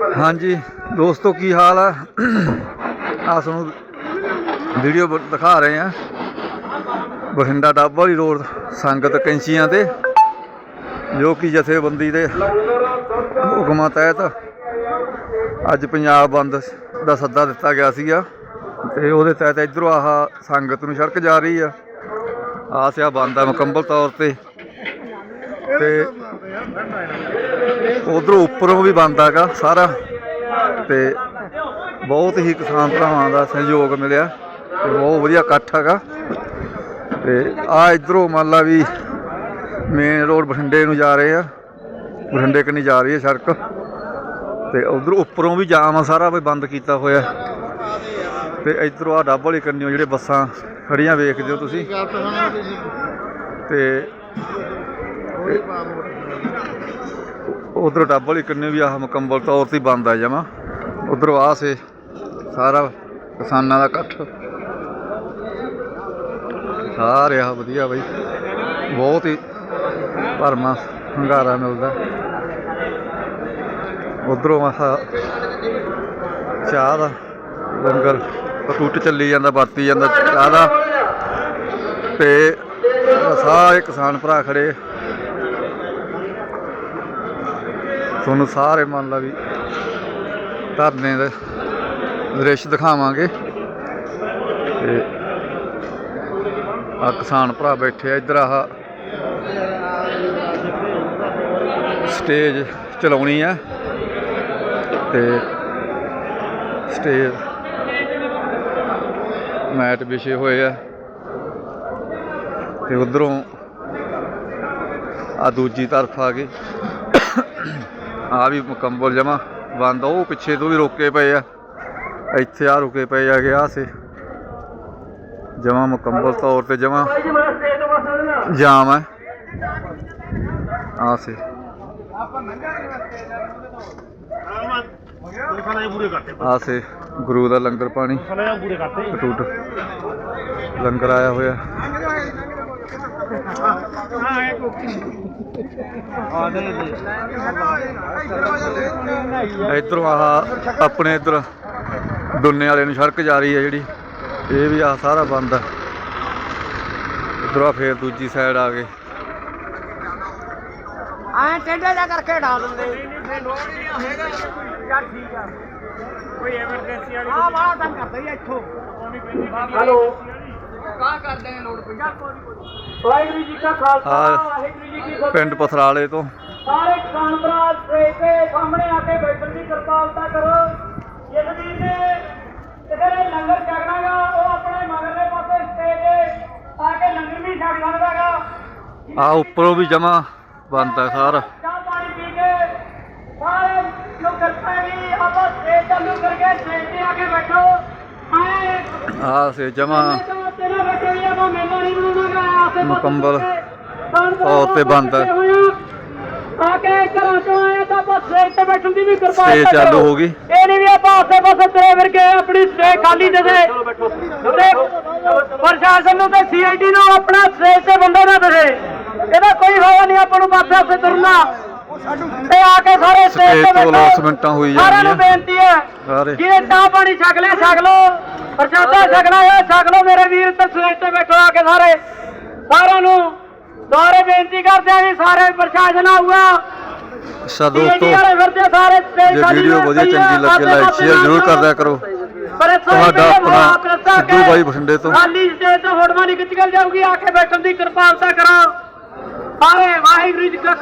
ਹਾਂਜੀ, ਦੋਸਤੋ, ਕੀ ਹਾਲ ਆ? ਆ ਤੁਹਾਨੂੰ ਵੀਡੀਓ ਬ- ਦਿਖਾ ਰਹੇ ਆ। ਬਠਿੰਡਾ ਡੱਬ ਵਾਲੀ ਰੋਡ, ਸੰਗਤ ਕੈਂਚੀਆਂ ਤੇ, ਜੋ ਕਿ ਜਥੇਬੰਦੀ ਦੇ ਹੁਕਮਾਂ ਤਹਿਤ ਅੱਜ ਪੰਜਾਬ ਬੰਦ ਦਾ ਸੱਦਾ ਦਿੱਤਾ ਗਿਆ ਸੀਗਾ। ਤੇ ਉਹਦੇ ਤਹਿਤ ਇਧਰੋਂ ਆਹ ਸੰਗਤ ਨੂੰ ਸੜਕ ਜਾ ਰਹੀ ਆ। ਆਸਿਆ ਬੰਦ ਆ ਮੁਕੰਮਲ ਤੌਰ ਤੇ। ਤੇ ਉਧਰੋਂ ਉੱਪਰੋਂ ਵੀ ਬੰਦ ਹੈਗਾ ਸਾਰਾ ਤੇ ਬਹੁਤ ਹੀ ਕਿਸਾਨ ਭਰਾਵਾਂ ਦਾ ਸਹਿਯੋਗ ਮਿਲਿਆ ਤੇ ਬਹੁਤ ਵਧੀਆ ਇਕੱਠ ਹੈਗਾ ਤੇ ਆ ਇਧਰੋਂ ਮੰਨ ਲਾ ਵੀ ਮੇਨ ਰੋਡ ਬਠਿੰਡੇ ਨੂੰ ਜਾ ਰਹੇ ਆ, ਬਠਿੰਡੇ ਕਨੀ ਜਾ ਰਹੀ ਹੈ ਸੜਕ ਤੇ ਉਧਰ ਉੱਪਰੋਂ ਵੀ ਜਾਮ ਆ, ਸਾਰਾ ਵੀ ਬੰਦ ਕੀਤਾ ਹੋਇਆ। ਤੇ ਇਧਰੋਂ ਆ ਡੱਬ ਵਾਲੀ ਕੰਨਿਓ ਜਿਹੜੇ ਬੱਸਾਂ ਖੜੀਆਂ ਵੇਖਦੇ ਹੋ ਤੁਸੀਂ। ਤੇ ਉਧਰ ਡੱਬ ਵਾਲੀ ਕੰਨੇ ਵੀ ਆਹ ਮੁਕੰਮਲ ਤੌਰ ਤੇ ਬੰਦ ਆ ਜਾਵਾਂ ਉਧਰੋਂ ਆ ਸੇ, ਸਾਰਾ ਕਿਸਾਨਾਂ ਦਾ ਇਕੱਠ। ਸਾਰੇ ਆ ਵਧੀਆ ਬਾਈ। ਬਹੁਤ ਹੀ ਭਰਮਾ ਹੰਗਾਰਾ ਮਿਲਦਾ। ਉਧਰੋਂ ਆਹ ਚਾਹ ਦਾ ਲੰਗਰ ਟੁੱਟ ਚੱਲੀ ਜਾਂਦਾ, ਵਰਤੀ ਜਾਂਦਾ ਚਾਹ ਦਾ। ਤੇ ਸਾਰੇ ਕਿਸਾਨ ਭਰਾ ਖੜੇ। ਤੁਹਾਨੂੰ ਸਾਰੇ ਮੰਨ ਲਾ ਵੀ ਧਰਨੇ ਦੇ ਦ੍ਰਿਸ਼ ਦਿਖਾਵਾਂਗੇ। ਤੇ ਆ ਕਿਸਾਨ ਭਰਾ ਬੈਠੇ ਆ, ਇੱਧਰ ਆਹ ਸਟੇਜ ਚਲਾਉਣੀ ਆ। ਤੇ ਸਟੇਜ ਮੈਟ ਵਿਛੇ ਹੋਏ ਆ। ਤੇ ਉਧਰੋਂ ਆ ਦੂਜੀ ਤਰਫ ਆ ਗਈ। ਆ ਵੀ ਮੁਕੰਮਲ ਜਮਾ ਬੰਦ। ਉਹ ਪਿੱਛੇ ਤੋਂ ਵੀ ਰੋਕੇ ਪਏ ਆ। ਇੱਥੇ ਆ ਰੁਕੇ ਪਏ ਆ ਗਿਆ ਸੇ। ਜਮਾ ਮੁਕੰਮਲ ਤੌਰ ਤੇ ਜਮਾ ਜਾਮ ਹੈ ਆ ਸੇ। ਆ ਸੇ। ਗੁਰੂ ਦਾ ਲੰਗਰ ਪਾਣੀ। ਟੂਟ ਲੰਗਰ ਆਇਆ ਹੋਇਆ। ਆ ਦੇ ਦੇ ਇਧਰੋਂ ਆਹ ਆਪਣੇ ਇਧਰ ਦੁੰਨੇ ਵਾਲੇ ਨੂੰ ਸੜਕ ਜਾ ਰਹੀ ਹੈ ਜਿਹੜੀ। ਇਹ ਵੀ ਆਹ ਸਾਰਾ ਬੰਦ ਆ। ਇਧਰੋਂ ਫੇਰ ਦੂਜੀ ਸਾਈਡ ਆ ਗਏ। ਐ ਟੇਢੇ ਜਾ ਕਰਕੇ ਢਾ ਦਿੰਦੇ। ਲੋੜ ਹੀ ਨਹੀਂ ਹੈਗਾ। ਯਾਰ ਠੀਕ ਆ। ਕੋਈ ਐਮਰਜੈਂਸੀ ਵਾਲੀ ਆ ਬਾਹਰ ਤੰਗ ਕਰਦਾ ਹੀ ਇੱਥੋਂ। ਹੈਲੋ। ਕਾ ਕਰਦੇ ਨੇ ਲੋੜ ਪਈ ਯਾਰ ਕੋਈ ਨਹੀਂ ਵਾਹਿਗੁਰੂ ਜੀ ਕਾ ਖਾਲਸਾ ਆਹ ਵਾਹਿਗੁਰੂ ਜੀ ਕੀ ਫਤਿਹ। ਪਿੰਡ ਪਥਰਾਲੇ ਤੋਂ। ਸਾਰੇ ਕਿਸਾਨ ਭਰਾ ਸਟੇਜ ਤੇ ਸਾਹਮਣੇ ਆ ਕੇ ਬੈਠਣ ਦੀ ਕਿਰਪਾਲਤਾ ਕਰੋ। ਜਿਸ ਵੀਰ ਨੇ ਨੇ ਲੰਗਰ ਛਕਣਾਗਾ ਉਹ ਆਪਣੇ ਮਗਰਲੇ ਪਾਸੇ ਸਟੇਜ ਤੇ ਆ ਕੇ ਲੰਗਰ ਵੀ ਛਕ ਸਕਦਾਗਾ ਆ ਉੱਪਰੋਂ ਵੀ ਜਮਾ ਬੰਦ ਸਾਰਾ। ਚਾਹ ਪਾਣੀ ਪੀ ਕੇ ਸਾਰੇ ਜੋ ਕਰਤਾ ਵੀ ਆਪਾਂ ਸਟੇਜ ਚਾਲੂ ਕਰਕੇ ਸਟੇਜ ਤੇ ਆ ਕੇ ਬੈਠੋ। ਆਏ ਆ ਸੇ ਜਮਾ ਮੁਕੰਮਲ ਭਰਾ ਤੌਰ ਤੇ ਬੰਦ। ਹੈ। ਆ। ਕੇ ਘਰਾਂ ਚੋਂ ਆਏ ਤਾਂ ਆਪਾਂ ਸਟੇਜ ਤੇ ਬੈਠਣ ਦੀ ਵੀ ਕਿਰਪਾਲਤਾ ਸਟੇਜ ਚਾਲੂ। ਹੋ ਗਈ। ਇਹ ਨਹੀਂ ਵੀ ਆਪਾਂ ਆਸੇ ਪਾਸੇ ਤੇਰੇ ਵਰਗੇ ਆਪਣੀ ਸਟੇਜ ਖਾਲੀ ਦੇ ਦੇ। ਤੇ ਪ੍ਰਸ਼ਾਸਨ ਨੂੰ ਤੇ ਸੀਆਈਡੀ ਨੂੰ ਆਪਣਾ ਸਟੇਜ ਤੇ ਬੰਦੇ ਨਾ ਦੇ ਇਹਦਾ ਕੋਈ ਫਾਇਦਾ ਨਹੀਂ ਆਪਾਂ ਨੂੰ ਪਾਸੇ ਪਾਸੇ ਤੁਰਨਾ। ਤੇ ਆ ਕੇ ਸਾਰੇ ਸਟੇਜ ਸਟੇਜ ਤੇ ਤੋਂ ਬੈਠੋ। announcement ਹੋਈ ਸਾਰਿਆਂ ਨੂੰ ਜਾਂਦੀਆਂ। ਬੇਨਤੀ ਹੈ ਸਾਰੇ। ਜਿਹਨੇ ਚਾਹ ਪਾਣੀ ਛਕ ਲਿਆ ਛਕ ਲੋ ਪ੍ਰਸ਼ਾਦਾ ਛਕਣਾ ਹੈ ਛਕ ਲੋ ਮੇਰੇ ਵੀਰ ਤੇ ਸਵੇਰ ਤੇ ਬੈਠੋ ਆ ਕੇ ਸਾਰੇ। ਸਾਰਿਆਂ ਨੂੰ ਦੁਆਰੇ ਬੇਨਤੀ ਕਰਦੇ ਆ ਵੀ ਸਾਰੇ ਪ੍ਰਸ਼ਾਸਨ ਆਊਗਾ ਅੱਛਾ ਦੋਸਤੋ ਸਾਰੇ ਜੇ ਵੀਡੀਓ ਵਧੀਆ ਚੰਗੀ ਲੱਗੇ ਲਾਈਕ ਸ਼ੇਅਰ ਜ਼ਰੂਰ। ਕਰਦਿਆ ਕਰੋ ਤੁਹਾਡਾ ਆਪਣਾ ਸਿੱਧੂ ਬਾਈ ਬਠਿੰਡੇ ਤੋਂ। ਖਾਲੀ ਸਟੇਜ ਤੇ ਫੋਟੋਆਂ ਨਹੀਂ ਖਿੱਚ ਕੇ ਜਾਊਗੀ ਆ ਕੇ ਬੈਠਣ ਦੀ ਕਿਰਪਾਲਤਾ ਕਰੋ ਸਾਰੇ ਵਾਹਿਗੁਰੂ ਜੀ ਕਾ